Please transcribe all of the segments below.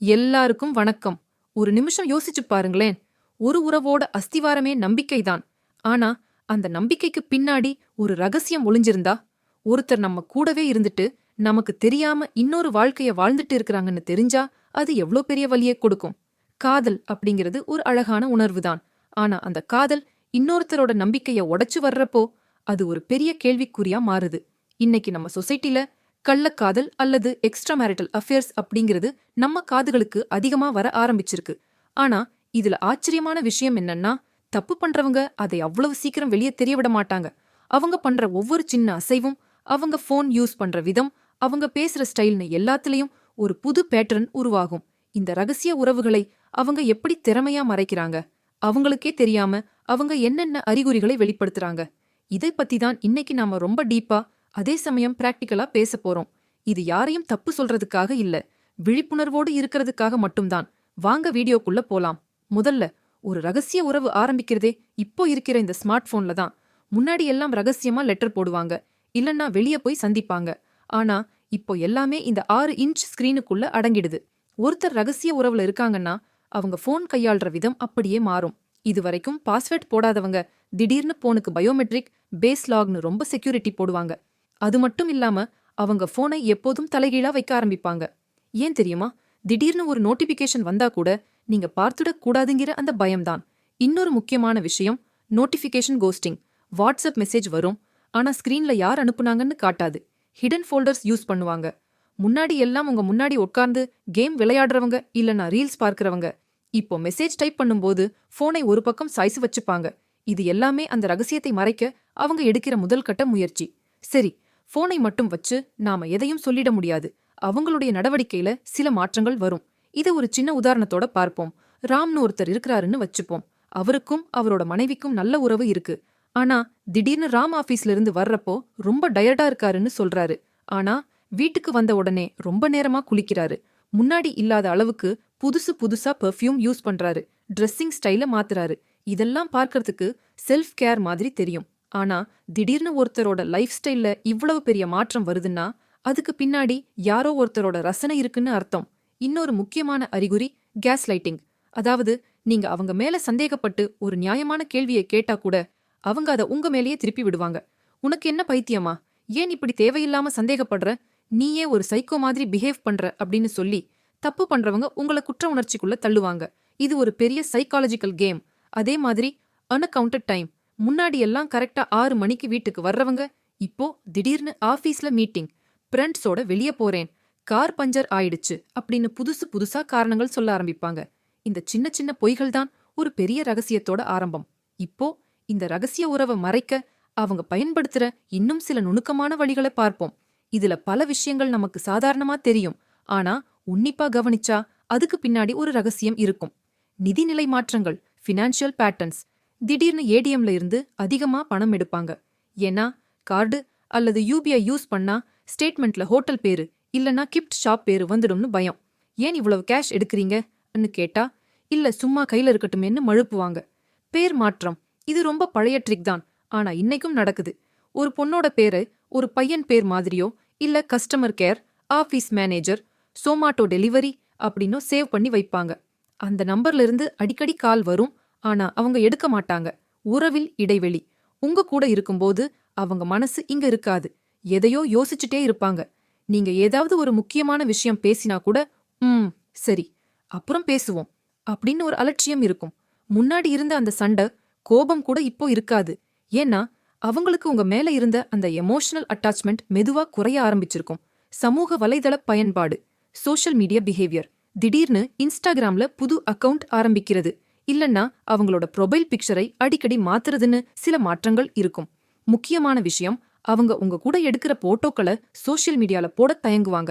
எல்லாருக்கும் வணக்கம். ஒரு நிமிஷம் யோசிச்சு பாருங்களேன். ஒரு உறவோட அஸ்திவாரமே நம்பிக்கைதான். ஆனா அந்த நம்பிக்கைக்கு பின்னாடி ஒரு ரகசியம் ஒளிஞ்சிருந்தா? ஒருத்தர் நம்ம கூடவே இருந்துட்டு நமக்கு தெரியாம இன்னொரு வாழ்க்கைய வாழ்ந்துட்டு இருக்கிறாங்கன்னு தெரிஞ்சா அது எவ்ளோ பெரிய வழியை கொடுக்கும்? காதல் அப்படிங்கிறது ஒரு அழகான உணர்வுதான். ஆனா அந்த காதல் இன்னொருத்தரோட நம்பிக்கைய உடைச்சு வர்றப்போ அது ஒரு பெரிய கேள்விக்குறியா மாறுது. இன்னைக்கு நம்ம சொசைட்டில கள்ளக்காதல் அல்லது எக்ஸ்ட்ரா மேரிட்டல் அஃபேர்ஸ் அப்படிங்கிறது நம்ம காதுகளுக்கு அதிகமா வர ஆரம்பிச்சிருக்கு. ஆனா இதுல ஆச்சரியமான விஷயம் என்னன்னா தப்பு பண்றவங்க அதை அவ்வளவு சீக்கிரம் வெளியே தெரிய விட மாட்டாங்க. அவங்க பண்ற ஒவ்வொரு சின்ன அசைவும் அவங்க ஃபோன் யூஸ் பண்ற விதம் அவங்க பேசுற ஸ்டைல்னு எல்லாத்துலயும் ஒரு புது பேட்டர்ன் உருவாகும். இந்த ரகசிய உறவுகளை அவங்க எப்படி திறமையா மறைக்கிறாங்க? அவங்களுக்கே தெரியாம அவங்க என்னென்ன அறிகுறிகளை வெளிப்படுத்துறாங்க? இதை பத்தி தான் இன்னைக்கு நாம ரொம்ப டீப்பா அதே சமயம் பிராக்டிக்கலா பேச போறோம். இது யாரையும் தப்பு சொல்றதுக்காக இல்ல. விழிப்புணர்வோடு இருக்கிறதுக்காக மட்டும்தான். வாங்க வீடியோக்குள்ள போலாம். முதல்ல ஒரு ரகசிய உறவு ஆரம்பிக்கிறதே இப்போ இருக்கிற இந்த ஸ்மார்ட் போன்ல தான். முன்னாடி எல்லாம் ரகசியமா லெட்டர் போடுவாங்க. இல்லன்னா வெளிய போய் சந்திப்பாங்க. ஆனா இப்போ எல்லாமே இந்த ஆறு இன்ச் ஸ்கிரீனுக்குள்ள அடங்கிடுது. ஒருத்தர் ரகசிய உறவுல இருக்காங்கன்னா அவங்க ஃபோன் கையாள்ற விதம் அப்படியே மாறும். இது வரைக்கும் பாஸ்வேர்ட் போடாதவங்க திடீர்னு போனுக்கு பயோமெட்ரிக் பேஸ் லாக்னு ரொம்ப செக்யூரிட்டி போடுவாங்க. அது மட்டும் இல்லாம அவங்க போனை எப்போதும் தலைகீழா வைக்க ஆரம்பிப்பாங்க. ஏன் தெரியுமா? திடீர்னு ஒரு நோட்டிபிகேஷன் வந்தா கூட நீங்க பார்த்துடக் கூடாதுங்கிற அந்த பயம்தான். இன்னொரு முக்கியமான விஷயம் நோட்டிஃபிகேஷன் கோஸ்டிங் வாட்ஸ்அப் மெசேஜ் வரும் ஆனா ஸ்கிரீன்ல யார் அனுப்புனாங்கன்னு காட்டாது. ஹிடன் ஃபோல்டர்ஸ் யூஸ் பண்ணுவாங்க. முன்னாடி எல்லாம் உங்க முன்னாடி உட்கார்ந்து கேம் விளையாடுறவங்க இல்லனா ரீல்ஸ் பார்க்கறவங்க இப்போ மெசேஜ் டைப் பண்ணும்போது போனை ஒரு பக்கம் சாய்ஸ் வச்சுப்பாங்க. இது எல்லாமே அந்த ரகசியத்தை மறைக்க அவங்க எடுக்கிற முதல் கட்ட முயற்சி. சரி போனை மட்டும் வச்சு நாம எதையும் சொல்லிட முடியாது. அவங்களுடைய நடவடிக்கையில சில மாற்றங்கள் வரும். இதை ஒரு சின்ன உதாரணத்தோட பார்ப்போம். ராம்னு ஒருத்தர் இருக்கிறாருன்னு வச்சுப்போம். அவருக்கும் அவரோட மனைவிக்கும் நல்ல உறவு இருக்கு. ஆனா திடீர்னு ராம் ஆபீஸ்ல இருந்து வர்றப்போ ரொம்ப டயர்டா இருக்காருன்னு சொல்றாரு. ஆனா வீட்டுக்கு வந்த உடனே ரொம்ப நேரமா குளிக்கிறாரு. முன்னாடி இல்லாத அளவுக்கு புதுசு புதுசா பெர்ஃப்யூம் யூஸ் பண்றாரு. ட்ரெஸ்ஸிங் ஸ்டைல மாத்துறாரு. இதெல்லாம் பார்க்கறதுக்கு செல்ஃப் கேர் மாதிரி தெரியும். ஆனா திடீர்னு ஒருத்தரோட லைஃப் ஸ்டைல்ல இவ்வளவு பெரிய மாற்றம் வருதுன்னா அதுக்கு பின்னாடி யாரோ ஒருத்தரோட ரசனை இருக்குன்னு அர்த்தம். இன்னொரு முக்கியமான அறிகுறி கேஸ் லைட்டிங் அதாவது நீங்க அவங்க மேல சந்தேகப்பட்டு ஒரு நியாயமான கேள்வியை கேட்டா கூட அவங்க அதை உங்க மேலேயே திருப்பி விடுவாங்க. உனக்கு என்ன பைத்தியமா? ஏன் இப்படி தேவையில்லாம சந்தேகப்படுற? நீயே ஒரு சைக்கோ மாதிரி பிஹேவ் பண்ற அப்படின்னு சொல்லி தப்பு பண்றவங்க உங்களை குற்ற உணர்ச்சிக்குள்ள தள்ளுவாங்க. இது ஒரு பெரிய சைக்காலஜிக்கல் கேம் அதே மாதிரி அன்அக்கவுண்டட் டைம் முன்னாடி எல்லாம் கரெக்டா ஆறு மணிக்கு வீட்டுக்கு வர்றவங்க இப்போ திடீர்னு ஆபீஸ்ல மீட்டிங். ஃப்ரெண்ட்ஸோட வெளிய போறேன். கார் பஞ்சர் ஆயிடுச்சு அப்படின்னு புதுசு புதுசா காரணங்கள் சொல்ல ஆரம்பிப்பாங்க. இந்த சின்ன சின்ன பொய்கள் தான் ஒரு பெரிய ரகசியத்தோட ஆரம்பம். இப்போ இந்த ரகசிய உறவை மறைக்க அவங்க பயன்படுத்துற இன்னும் சில நுணுக்கமான வழிகளை பார்ப்போம். இதுல பல விஷயங்கள் நமக்கு சாதாரணமா தெரியும். ஆனா உன்னிப்பா கவனிச்சா அதுக்கு பின்னாடி ஒரு ரகசியம் இருக்கும். நிதிநிலை மாற்றங்கள் ஃபினான்ஷியல் பேட்டர்ன்ஸ் திடீர்னு ஏடிஎம்ல இருந்து அதிகமா பணம் எடுப்பாங்க. ஏன்னா கார்டு அல்லது யூபிஐ யூஸ் பண்ணா ஸ்டேட்மெண்ட்ல ஹோட்டல் பேரு இல்லனா கிப்ட் ஷாப் பேரு வந்துடும்னு பயம். ஏன் இவ்வளவு கேஷ் எடுக்கிறீங்கன்னு கேட்டா இல்ல சும்மா கையில இருக்கட்டுமேன்னு மழுப்புவாங்க. பேர் மாற்றம். இது ரொம்ப பழைய ட்ரிக் தான். ஆனா இன்னைக்கும் நடக்குது. ஒரு பொண்ணோட பேரு ஒரு பையன் பேர் மாதிரியோ இல்ல customer care office manager Zomato delivery அப்படின்னு சேவ் பண்ணி வைப்பாங்க. அந்த நம்பர்ல இருந்து அடிக்கடி கால் வரும். ஆனா அவங்க எடுக்க மாட்டாங்க. உறவில் இடைவெளி. உங்க கூட இருக்கும்போது அவங்க மனசு இங்க இருக்காது. எதையோ யோசிச்சுட்டே இருப்பாங்க. நீங்க ஏதாவது ஒரு முக்கியமான விஷயம் பேசினா கூட ம் சரி அப்புறம் பேசுவோம். அப்படின்னு ஒரு அலட்சியம் இருக்கும். முன்னாடி இருந்த அந்த சண்டை கோபம் கூட இப்போ இருக்காது. ஏன்னா அவங்களுக்கு உங்க மேல இருந்த அந்த எமோஷனல் அட்டாச்மெண்ட் மெதுவா குறைய ஆரம்பிச்சிருக்கும். சமூக வலைதள பயன்பாடு சோஷியல் மீடியா பிஹேவியர் திடீர்னு இன்ஸ்டாகிராம்ல புது அக்கவுண்ட் ஆரம்பிக்கிறது. இல்லன்னா அவங்களோட ப்ரொபைல் பிக்சரை அடிக்கடி மாத்துறதுன்னு சில மாற்றங்கள் இருக்கும். முக்கியமான விஷயம் அவங்க உங்க கூட எடுக்கிற போட்டோக்களை சோஷியல் மீடியால போட தயங்குவாங்க.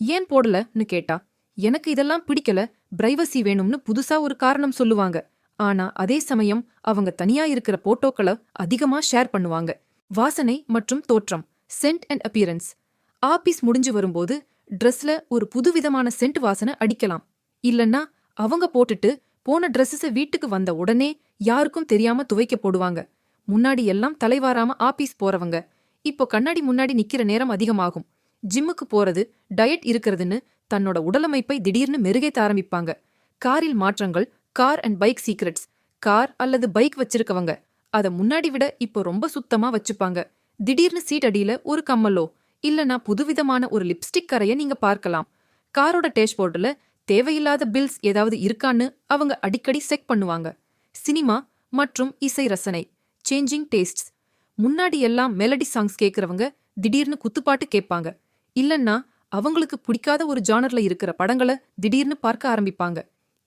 ஏன் போடலன்னு கேட்டா எனக்கு இதெல்லாம் பிடிக்கல பிரைவசி வேணும்னு புதுசா ஒரு காரணம் சொல்லுவாங்க. ஆனா அதே சமயம் அவங்க தனியா இருக்கிற போட்டோக்களை அதிகமா ஷேர் பண்ணுவாங்க. வாசனை மற்றும் தோற்றம் சென்ட் அண்ட் அப்பியரன்ஸ் ஆபீஸ் முடிஞ்சு வரும்போது ட்ரெஸ்ல ஒரு புதுவிதமான சென்ட் வாசனை அடிக்கலாம். இல்லன்னா அவங்க போட்டுட்டு போன ட்ரெஸ்ஸஸ வீட்டுக்கு வந்த உடனே யாருக்கும் தெரியாம துவைக்க போடுவாங்க. முன்னாடி எல்லாம் தலைவாராம ஆபீஸ் போறவங்க. இப்போ கண்ணாடி முன்னாடி நிக்கிற நேரம் அதிகமாகும். ஜிம்முக்கு போறது டயட் இருக்கிறதுன்னு தன்னோட உடலமைப்பை திடீர்னு மெருகேத்த ஆரம்பிப்பாங்க. காரில் மாற்றங்கள் car and bike secrets car அல்லது பைக் வச்சிருக்கவங்க. அத முன்னாடி விட இப்போ ரொம்ப சுத்தமா வச்சுப்பாங்க. திடீர்னு சீட் அடியில ஒரு கம்மலோ இல்லனா புதுவிதமான ஒரு லிப்ஸ்டிக் கரைய நீங்க பார்க்கலாம். காரோட டேஷ்போர்டுல தேவையில்லாத பில்ஸ் ஏதாவது இருக்கான்னு அவங்க அடிக்கடி செக் பண்ணுவாங்க. சினிமா மற்றும் இசை ரசனை சேஞ்சிங் டேஸ்ட்ஸ் முன்னாடி எல்லாம் மெலடி சாங்ஸ் கேக்குறவங்க திடீர்னு குத்துப்பாட்டு கேட்பாங்க. இல்லன்னா அவங்களுக்கு பிடிக்காத ஒரு ஜானர்ல இருக்கிற படங்களை திடீர்னு பார்க்க ஆரம்பிப்பாங்க.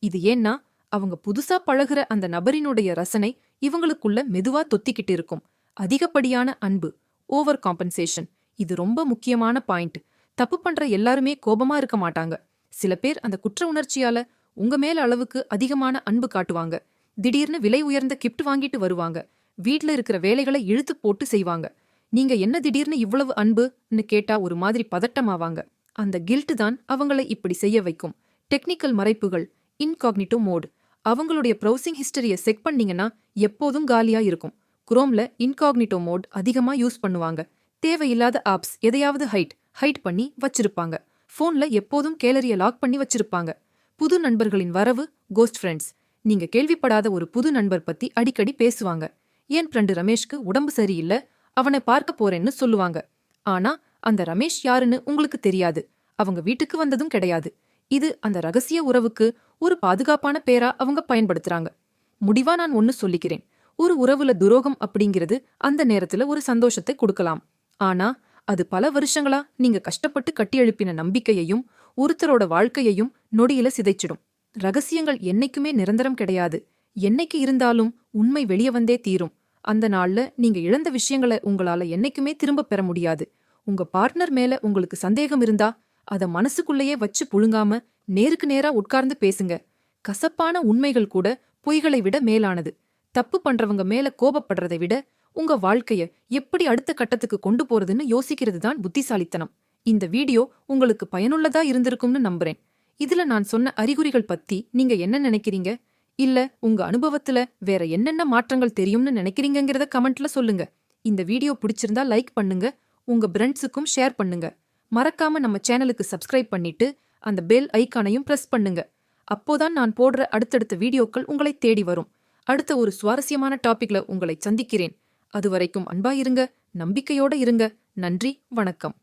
இது ஏன்னா அவங்க புதுசா பழகுற அந்த நபரினுடைய ரசனை இவங்களுக்குள்ள மெதுவா தொத்திக்கிட்டு இருக்கும். அதிகப்படியான அன்பு ஓவர் காம்பன்சேஷன் இது ரொம்ப முக்கியமான பாயிண்ட் தப்பு பண்ற எல்லாருமே கோபமா இருக்க மாட்டாங்க. சில பேர் அந்த குற்ற உணர்ச்சியால உங்க மேல அளவுக்கு அதிகமான அன்பு காட்டுவாங்க. திடீர்னு விலை உயர்ந்த கிப்ட் வாங்கிட்டு வருவாங்க. வீட்ல இருக்கிற வேலைகளை இழுத்து போட்டு செய்வாங்க. நீங்க என்ன திடீர்னு இவ்வளவு அன்புன்னு கேட்டா ஒரு மாதிரி பதட்டமாவாங்க. அந்த கில்ட் தான் அவங்களை இப்படி செய்ய வைக்கும். டெக்னிக்கல் மறைப்புகள் இன்காக்னிட்டோ மோட் அவங்களுடைய ப்ரௌசிங் ஹிஸ்டரிய செக் பண்ணீங்கன்னா எப்போதும் காலியா இருக்கும். குரோம்ல இன்காக்னிட்டோ மோட் அதிகமா யூஸ் பண்ணுவாங்க. தேவையில்லாத ஆப்ஸ் எதையாவது ஹைட் ஹைட் பண்ணி வச்சிருப்பாங்க. ஃபோன்ல எப்போதும் கேலரிய லாக் பண்ணி வச்சிருப்பாங்க. புது நண்பர்களின் வரவு கோஸ்ட் ஃப்ரெண்ட்ஸ் நீங்க கேள்விப்படாத ஒரு புது நண்பர் பத்தி அடிக்கடி பேசுவாங்க. என் ஃப்ரெண்டு ரமேஷ்க்கு உடம்பு சரியில்லை? அவனை பார்க்க போறேன்னு சொல்லுவாங்க. ஆனா அந்த ரமேஷ் யாருன்னு உங்களுக்கு தெரியாது. அவங்க வீட்டுக்கு வந்ததும் கிடையாது. இது அந்த ரகசிய உறவுக்கு ஒரு பாதுகாப்பான பேரா அவங்க பயன்படுத்துறாங்க. முடிவா நான் ஒன்னு சொல்லிக்கிறேன். ஒரு உறவுல துரோகம் அப்படிங்கிறது அந்த நேரத்துல ஒரு சந்தோஷத்தை கொடுக்கலாம். ஆனா அது பல வருஷங்களா நீங்க கஷ்டப்பட்டு கட்டியெழுப்பின நம்பிக்கையையும் ஒருத்தரோட வாழ்க்கையையும் நொடியில சிதைச்சிடும். ரகசியங்கள் என்னைக்குமே நிரந்தரம் கிடையாது. என்னைக்கு இருந்தாலும் உண்மை வெளிய வந்தே தீரும். அந்த நாள்ல நீங்க இழந்த விஷயங்களை உங்களால என்னைக்குமே திரும்ப பெற முடியாது. உங்க பார்ட்னர் மேல உங்களுக்கு சந்தேகம் இருந்தா அத மனசுக்குள்ளேயே வச்சு புழுங்காம நேருக்கு நேரா உட்கார்ந்து பேசுங்க. கசப்பான உண்மைகள் கூட பொய்களை விட மேலானது. தப்பு பண்றவங்க மேல கோபப்படுறதை விட உங்க வாழ்க்கைய எப்படி அடுத்த கட்டத்துக்கு கொண்டு போறதுன்னு யோசிக்கிறது தான் புத்திசாலித்தனம். இந்த வீடியோ உங்களுக்கு பயனுள்ளதா இருந்திருக்கும்னு நம்புறேன். இதுல நான் சொன்ன அறிகுறிகள் பத்தி நீங்க என்ன நினைக்கிறீங்க? இல்ல உங்க அனுபவத்துல வேற என்னென்ன மாற்றங்கள் தெரியும்னு நினைக்கிறீங்கிறத கமெண்ட்ல சொல்லுங்க. இந்த வீடியோ பிடிச்சிருந்தா லைக் பண்ணுங்க உங்க பிரெண்ட்ஸுக்கும் ஷேர் பண்ணுங்க. மறக்காம நம்ம சேனலுக்கு சப்ஸ்கிரைப் பண்ணிட்டு அந்த பெல் ஐகானையும் பிரஸ் பண்ணுங்க. அப்போதான் நான் போடுற அடுத்தடுத்த வீடியோக்கள் உங்களை தேடி வரும். அடுத்த ஒரு சுவாரஸ்யமான டாபிக்ல உங்களை சந்திக்கிறேன். அதுவரைக்கும் அன்பாயிருங்க நம்பிக்கையோட இருங்க. நன்றி வணக்கம்.